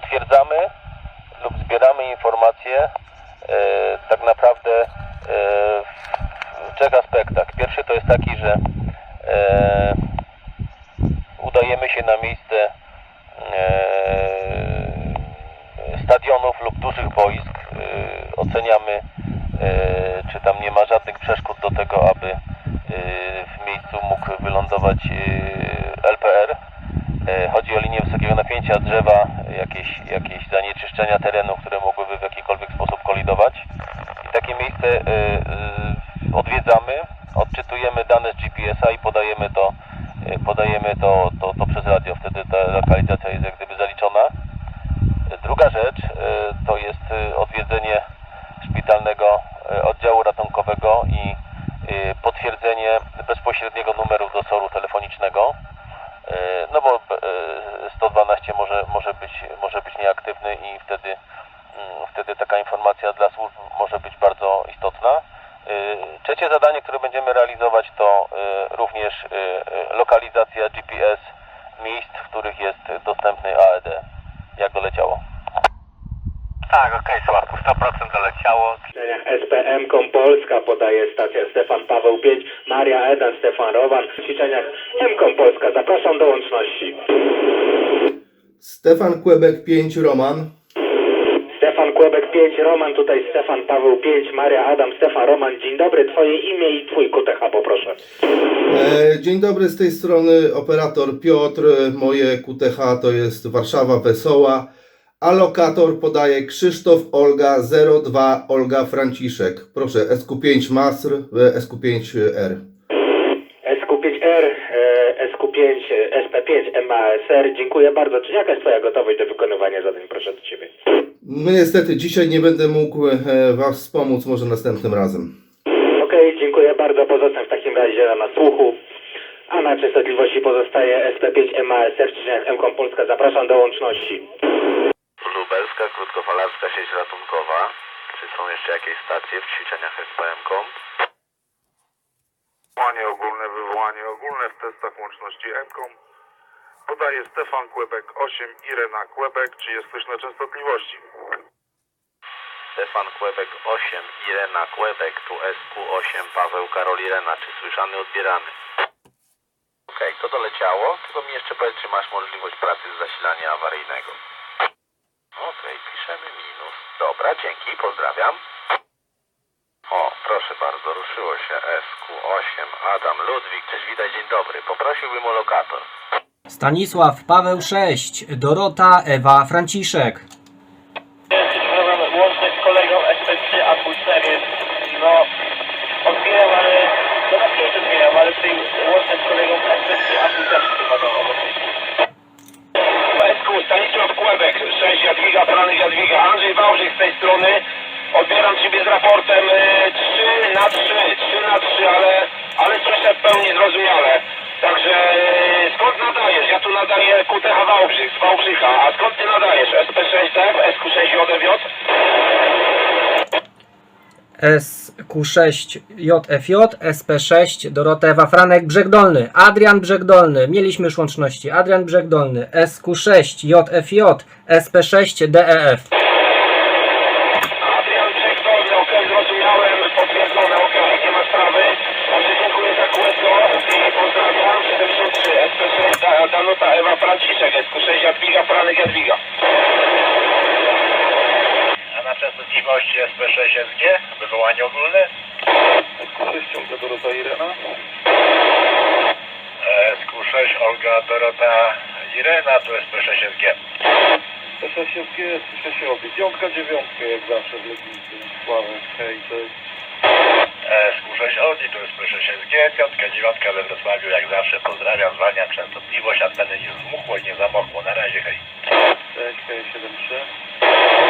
potwierdzamy lub zbieramy informacje e, tak naprawdę e, w trzech aspektach. Pierwszy to jest taki, że e, udajemy się na miejsce stadionów lub dużych boisk. Oceniamy, czy tam nie ma żadnych przeszkód do tego, aby w miejscu mógł wylądować LPR. Chodzi o linię wysokiego napięcia drzewa, jakieś, jakieś zanieczyszczenia terenu, które mogłyby w jakikolwiek sposób kolidować. I takie miejsce e, e, odwiedzamy, odczytujemy dane z GPS-a i podajemy to, e, podajemy to, to, to przez radio. Wtedy ta lokalizacja jest jak gdyby zaliczona. Druga rzecz to jest odwiedzenie szpitalnego oddziału ratunkowego i potwierdzenie bezpośredniego numeru dozoru telefonicznego. No bo e, 112 może, może, być, może być nieaktywny i wtedy, mm, wtedy taka informacja dla służb może być bardzo istotna. E, Trzecie zadanie, które będziemy realizować to e, również e, lokalizacja GPS miejsc, w których jest dostępny AED. Jak doleciało? Tak, okej, Sławku, 100% doleciało. ćwiczeniach SPM Kom Polska podaje stacja Stefan Paweł 5, Maria Edan, Stefan Rowan. W ćwiczeniach M-Kom Polska zapraszam do łączności. Stefan Kłebek 5 Roman. Stefan Kłebek 5, Roman tutaj Stefan Paweł 5, Maria Adam, Stefan Roman. Dzień dobry, twoje imię i twój QTH poproszę. E, dzień dobry, z tej strony operator Piotr. Moje QTH to jest Warszawa Wesoła. Alokator podaje Krzysztof Olga 02 Olga Franciszek. Proszę, SQ5 Masr, e, SQ5R. SQ5R, e, SQ5, e, SP5, MASR. Dziękuję bardzo. Czy jaka jest twoja gotowość do wykonywania zadań? Proszę do ciebie. No niestety dzisiaj nie będę mógł e, Was wspomóc, może następnym razem. Okej, dziękuję bardzo. Pozostań w takim razie na słuchu. A na częstotliwości pozostaje SP5 MASR, ćwiczeniach M-Kom Polska. Zapraszam do łączności. Lubelska, krótkofalarska sieć ratunkowa. Czy są jeszcze jakieś stacje w ćwiczeniach SPM.com? Wywołanie ogólne, wywołanie ogólne w testach łączności EMCOM. Podaje Stefan Kłebek 8, Irena Kłebek. Czy jest ktoś na częstotliwości? Stefan Kłebek 8, Irena Kłebek, tu SQ8, Paweł Karol Irena. Czy słyszany, odbierany? Okej, to doleciało. Tylko mi jeszcze powiedz, czy masz możliwość pracy z zasilania awaryjnego. Okej, piszemy minus. Dobra, dzięki, pozdrawiam. O, proszę bardzo, ruszyło się SQ8, Adam Ludwik, cześć, witaj, dzień dobry. Poprosiłbym o lokator. Stanisław, Paweł 6, Dorota, Ewa, Franciszek. łączność z kolegą SP3 A4 no odbieram, ale no na pięć odbieram, ale tutaj łączność z kolegą SP3 A4 chyba to SQ Stanisław Kłebek 6 Jadwiga, Franek Jadwiga, Andrzej Wałżyk z tej strony odbieram Ciebie z raportem y, 3 na 3, 3 na 3, ale, ale słyszę w pełni zrozumiale. Także skąd nadajesz? Ja tu nadaję QTH Wałbrzych, z Wałbrzycha. A skąd Ty nadajesz? SP6F, SQ6JFJ? SQ6 JFJ, SP6 Dorota, Ewa, Franek, Brzeg Dolny. Adrian Brzeg Dolny. Mieliśmy już łączności. Adrian Brzeg Dolny. SQ6 JFJ, SP6 DEF. S6 Jadwiga, Franek Jadwiga. A na częstotliwość SP6 SG, wywołanie ogólne. S6 Olga Dorota Irena. SQ6 Olga Dorota Irena, to SP6 SG. SP6 SG, słyszę się obie. Dzionka, dziewiątka, jak zawsze w Legnicy. Sławek, hej, cześć. SQ6 Audi, tu SP6SG, piątka, dziewiątka we Wrocławiu, jak zawsze pozdrawiam, zwalniam częstotliwość, anteny nie zmuchło, nie zamokło, na razie hej. Cześć, hej, 73.